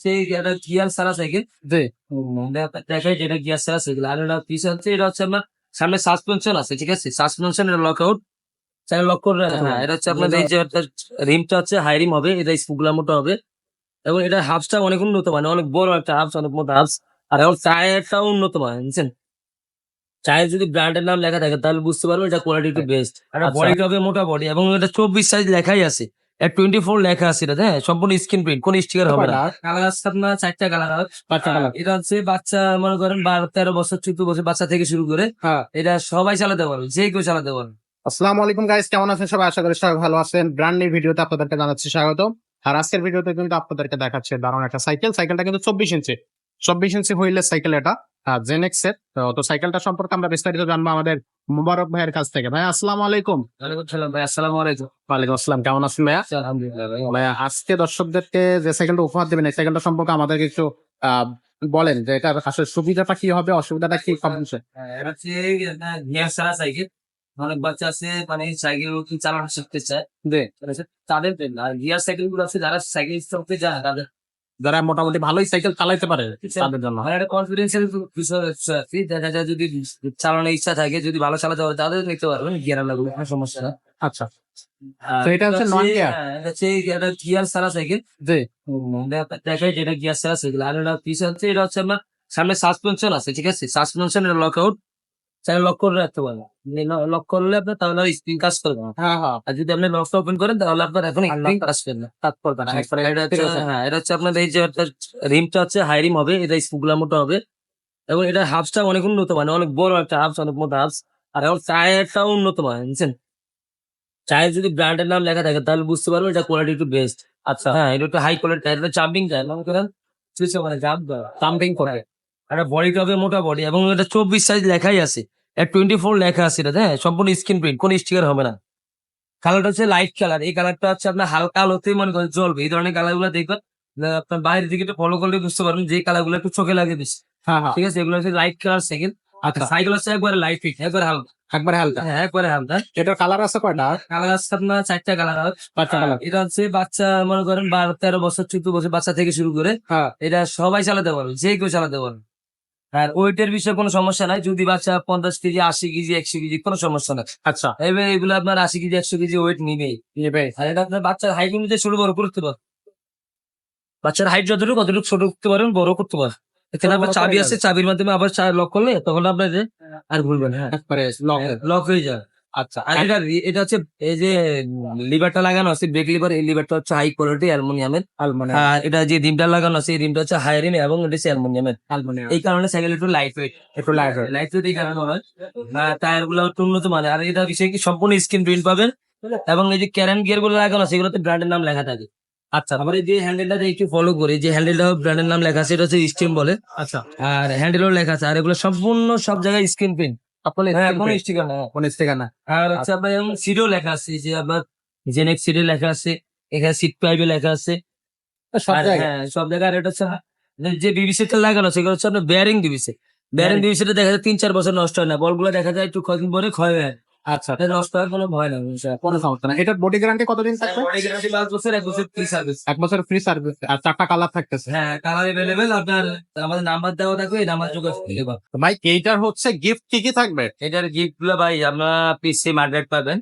সেই একটা গিয়ার সারা সাইকেল। দেখাই যেটা গিয়ার সারা সাইকেল। আর এটা পিস হচ্ছে এটা হচ্ছে আপনার সামনে সাসপেনশন আছে ঠিক আছে? সাসপেনশন এটা লক আউট চাই লক করে হ্যাঁ এটা হচ্ছে আপনার এই যে রিমটা হচ্ছে হাই রিম হবে এটা স্পুগুলার মতো হবে। এবং এটা হাফসটা অনেক উন্নত মানে অনেক বড় একটা হাফস অনেক মোটা হাফস আর এখন চায়েরটাও উন্নত মানে বুঝছেন? চায়ের যদি ব্র্যান্ডের নাম লেখা থাকে তাহলে বুঝতে পারব এটা কোয়ালিটি একটু বেস্ট একটা আচ্ছা। বডি হবে মোটা বডি এবং এটা চব্বিশ সাইজ লেখাই আছে। এটা টোয়েন্টি ফোর লেখা আছে এটা হ্যাঁ সম্পূর্ণ স্ক্রিন প্রিন্ট কোন স্টিকার হবে না। কালার আছে আপনার চারটা কালার হবে। বাচ্চা কালার এটা হচ্ছে বাচ্চা মনে করেন বারো তেরো বছর চোদ্দ বছর বাচ্চা থেকে শুরু করে। হ্যাঁ। এটা সবাই চালাতে পারবে যে কেউ চালাতে পারবে। আসসালামু আলাইকুম গাইস কেমন আছেন সবাই? আশা করি সবাই ভালো আছেন। ব্র্যান্ড নিউ ভিডিওতে আপনাদেরকে জানাচ্ছি স্বাগত। আর আজকের ভিডিওতে কিন্তু আপনাদেরকে দেখাচ্ছে দারুণ একটা সাইকেল সাইকেলটা কিন্তু চব্বিশ ইঞ্চি চব্বিশ ইঞ্চি হুইলের সাইকেল এটা জেনেক্স এর তো সাইকেলটা সম্পর্কে আমরা বিস্তারিত জানব আমাদের মুবারক ভাইয়ের কাছ থেকে। ভাই আসসালামু আলাইকুম। ভাই আসসালামু আলাইকুম। ওয়ালাইকুম আসসালাম কেমন আছেন ভাইয়া? আলহামদুলিল্লাহ ভাইয়া আজকে দর্শকদেরকে যে সাইকেলটা উপহার দেবেন এই সাইকেলটা সম্পর্কে আমাদেরকে একটু আহ, বলেন যে এটার আসলে সুবিধাটা কি হবে অসুবিধাটা কি কম হচ্ছে? হ্যাঁ, এটা গিয়ার সারা সাইকেল অনেক বাচ্চা আছে মানে সাইকেল চালানো শিখতে চায়। জি। ঠিক আছে? তাদের জন্য আর গিয়ার সাইকেলগুলো আছে যারা সাইকেল শিখতে যায় তাদের যারা মোটামুটি ভালোই সাইকেল চালাইতে পারে তাদের জন্য। কনফিডেন্সের বিষয় দেখা যায় যদি চালানোর ইচ্ছা থাকে যদি ভালো চালাতে পারে তাদের নিতে পারবেন গিয়ার লাগবে কোনো সমস্যা না। আচ্ছা। তো এটা হচ্ছে non-gear? হ্যাঁ, এটা হচ্ছে একটা গিয়ার সারা সাইকেল জি। দেখাই যেটা গিয়ার সারা সাইকেল আর এটা পিস হচ্ছে এটা হচ্ছে আপনার সামনে সাসপেনশন আছে ঠিক আছে? সাসপেনশন এটা লক আউট চাইলে লক করে রাখতে পারবেন লক করলে আপনার তাহলে স্ক্রিন কাজ করবে না হ্যাঁ হ্যাঁ। আর যদি আপনি লকটা ওপেন করেন তাহলে আপনার এখন স্ক্রিন কাজ করবে না কাজ করবে না হ্যাঁ এটা হচ্ছে আপনার এই যে রিমটা হচ্ছে হাই রিম হবে এটা স্পুগুলার মতো হবে। এবং এটা হাফসটা অনেক উন্নত মানে অনেক বড় একটা হাফস অনেক মোটা হাফস আর এখন চায়েরটাও উন্নত মানে বুঝছেন? চায়ের যদি ব্র্যান্ডের নাম লেখা থাকে তাহলে বুঝতে পারব এটা কোয়ালিটি একটু বেস্ট আচ্ছা। হ্যাঁ এটা একটু হাই কোয়ালিটি এটা জাম্পিং চায় মনে করেন? মানে জাম্প সামথিং করে। একটা বডিটা হবে মোটা বডি এবং এটা চব্বিশ সাইজ লেখাই আছে। টোয়েন্টি ফোর লেখা আছে এটা হ্যাঁ সম্পূর্ণ স্ক্রিন প্রিন্ট কোনো স্টিকার হবে না। কালারটা হচ্ছে লাইট কালার এই কালারটা হচ্ছে আপনার হালকা মনে করেন জ্বলবে এই ধরনের কালারগুলো দেখবেন আপনার বাইরের দিকে ফলো করলে বুঝতে পারবেন যে কালারগুলো একটু চোখে লাগে বেশি। হ্যাঁ হ্যাঁ। ঠিক আছে এগুলো হচ্ছে লাইট কালার সাইকেল আচ্ছা। সাইকেল হচ্ছে একবারে লাইট ফিট একবারে হালকা। একবারে হালকা। হ্যাঁ একবারে হালকা। এটার কালার আছে কয়টা? কালার আছে আপনার চারটা কালার পাঁচটা কালার এটা হচ্ছে বাচ্চা মনে করেন বারো তেরো বছর চোদ্দ বছর বাচ্চা থেকে শুরু করে হ্যাঁ। এটা সবাই চালাতে পারবে যে কেউ চালাতে পারবে। আর ওয়েটের বিষয়ে কোনো সমস্যা নাই। যদি বাচ্চা পঞ্চাশ কেজি আশি কেজি একশো কেজি কোনো সমস্যা নাই। আচ্ছা। এবার এগুলো আপনার আশি কেজি একশো কেজি ওয়েট নিবেই নেবে। আর এটা আপনার বাচ্চার হাইট অনুযায়ী ছোট বড় করতে পার। বাচ্চার হাইট যতটুকু কতটুকু ছোট করতে পারেন বড় করতে পার এখানে আপনার চাবি আছে চাবির মাধ্যমে আবার লক করলে তখন আপনার যে আর ভুলবেন হ্যাঁ। লক লক হয়ে যায় আচ্ছা আর এটা এটা হচ্ছে এই যে লিভারটা লাগানো আছে ব্রেক লিভার এই লিভারটা হচ্ছে হাই কোয়ালিটি অ্যালুমিনিয়ামের। আলমোনিয়াম আর এটা যে রিমটা লাগানো আছে এই রিমটা হচ্ছে হাই রিম এবং এটা হচ্ছে অ্যালুমিনিয়ামের। এই কারণে সাইকেল একটু লাইট ওয়েট একটু লাইট লাইট ওয়েট এই কারণে হয়। টায়ারগুলো একটু উন্নত মানে আর এটা বিষয়ে কি সম্পূর্ণ স্ক্রিন প্রিন্ট পাবেন। এবং এই যে ক্যারেন গিয়ারগুলো লাগানো আছে এগুলোতে ব্র্যান্ডের নাম লেখা থাকে। আচ্ছা। এই যে হ্যান্ডেলটা একটু ফলো করি যে হ্যান্ডেলটা ব্র্যান্ডের নাম লেখা আছে এটা হচ্ছে স্টিম বলে। আচ্ছা। আর হ্যান্ডেলও লেখা আছে আর এগুলো সম্পূর্ণ সব জায়গায় স্ক্রিন প্রিন্ট কোনো স্টিকার না কোন স্টিকার না। আর হচ্ছে আপনার যেমন সিটও লেখা আছে যে আপনার জেনেক্স সিটে লেখা আছে এখানে সিট লেখা আছে। সব আর জায়গায়? হ্যাঁ সব জায়গায় আর এটা হচ্ছে যে বিবিসি লাগানো সেগুলো হচ্ছে আপনার বেয়ারিং বিবিসি ব্যারিং। বিবিসিটা দেখা যায় তিন চার বছর নষ্ট হয় না। বলগুলো দেখা যায় একটু কদিন পরে ক্ষয় হয়ে। আচ্ছা কোনো ভয় না কোনো সমস্যা না এটার বডি গ্যারান্টি কতদিন থাকবে? পাঁচ বছর এক বছর ফ্রি সার্ভিস এক বছর ফ্রি সার্ভিস আর চারটা কালার থাকতেছে। হ্যাঁ কালার আপনার আমাদের নাম্বার দেওয়া থাকবে এই নাম্বার যোগাযোগ ভাই এইটার হচ্ছে গিফট কি কি থাকবে? এটার গিফটগুলো ভাই আপনার পিসি মার্কেট পাবেন।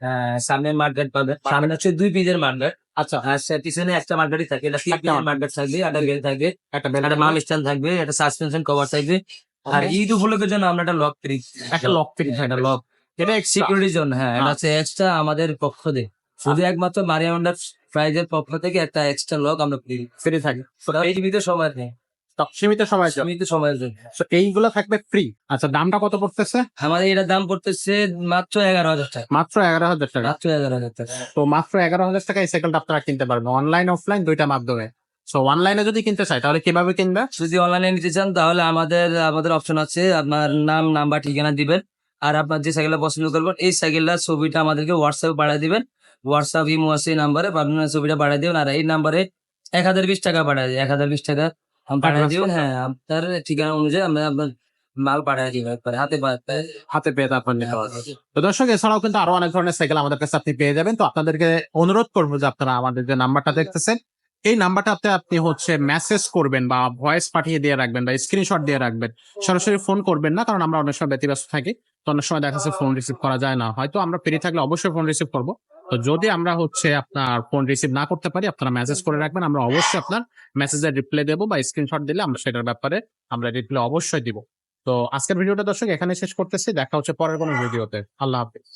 হ্যাঁ, সামনে মার্কেট পাবেন। সামনে হচ্ছে দুই পিসের মার্কেট আচ্ছা। পিছনে একটা মার্কেটই থাকে। এটা তিন পিসের মার্কেট থাকবে একটা বেল থাকবে। একটা একটা স্ট্যান্ড থাকবে একটা সাসপেনশন কভার থাকবে। আর ঈদ উপলক্ষের জন্য আমরা একটা লক ফ্রি একটা লক ফ্রি একটা লক এটা সিকিউরিটির জন্য হ্যাঁ এটা হ্যাঁ। হচ্ছে এক্সট্রা আমাদের পক্ষ থেকে শুধু একমাত্র মারিয়া হন্ডার প্রাইজের পক্ষ থেকে একটা এক্সট্রা লক আমরা ফ্রি থাকে। সীমিত সময় নেই। সীমিত সময় সীমিত সময়ের জন্য। এইগুলো থাকবে ফ্রি আচ্ছা দামটা কত পড়তেছে? আমাদের এটার দাম পড়তেছে মাত্র এগারো হাজার টাকা। মাত্র এগারো হাজার টাকা। মাত্র এগারো হাজার টাকা। তো মাত্র এগারো হাজার টাকা এই সাইকেলটা আপনারা কিনতে পারবেন। অনলাইন অফলাইন দুইটা মাধ্যমে। সো অনলাইনে যদি কিনতে চাই তাহলে কীভাবে কিনবে? যদি অনলাইনে নিতে চান তাহলে আমাদের আমাদের অপশন আছে। আপনার নাম নাম্বার ঠিকানা দিবেন। আর আপনার যে সাইকেলটা পছন্দ করবেন এই সাইকেলটার ছবিটা আমাদেরকে হোয়াটসঅ্যাপে পাঠিয়ে দিবেন। হোয়াটসঅ্যাপ ইমো আছে এই নাম্বারে আপনার ছবিটা পাঠিয়ে দিবেন। আর এই নাম্বারে এক হাজার বিশ টাকা পাঠিয়ে দিই এক হাজার বিশ টাকা। পাঠিয়ে দিবেন হ্যাঁ আপনার ঠিকানা অনুযায়ী আমরা আপনার মাল পাঠিয়ে দিব একবারে হাতে হাতে পেয়ে তারপর তো দর্শক এছাড়াও কিন্তু আরও অনেক ধরনের সাইকেল আমাদের কাছে আপনি পেয়ে যাবেন। তো আপনাদেরকে অনুরোধ করব যে আপনারা আমাদের যে নাম্বারটা দেখতেছেন এই নাম্বারটাতে আপনি হচ্ছে মেসেজ করবেন বা ভয়েস পাঠিয়ে দিয়ে রাখবেন বা স্ক্রিনশট দিয়ে রাখবেন। সরাসরি ফোন করবেন না, কারণ আমরা অনেক সময় ব্যতিব্যস্ত থাকি, তো অনেক সময় দেখা যাচ্ছে ফোন রিসিভ করা যায় না। হয়তো আমরা ফ্রি থাকলে অবশ্যই ফোন রিসিভ করব। তো যদি আমরা হচ্ছে আপনার ফোন রিসিভ না করতে পারি, আপনারা মেসেজ করে রাখবেন, আমরা অবশ্যই আপনার মেসেজের রিপ্লাই দেবো বা স্ক্রিনশট দিলে আমরা সেটার ব্যাপারে আমরা রিপ্লাই অবশ্যই দিব। তো আজকের ভিডিওটা দর্শক এখানে শেষ করতেছি, দেখা হচ্ছে পরের কোনো ভিডিওতে আল্লাহ হাফিজ।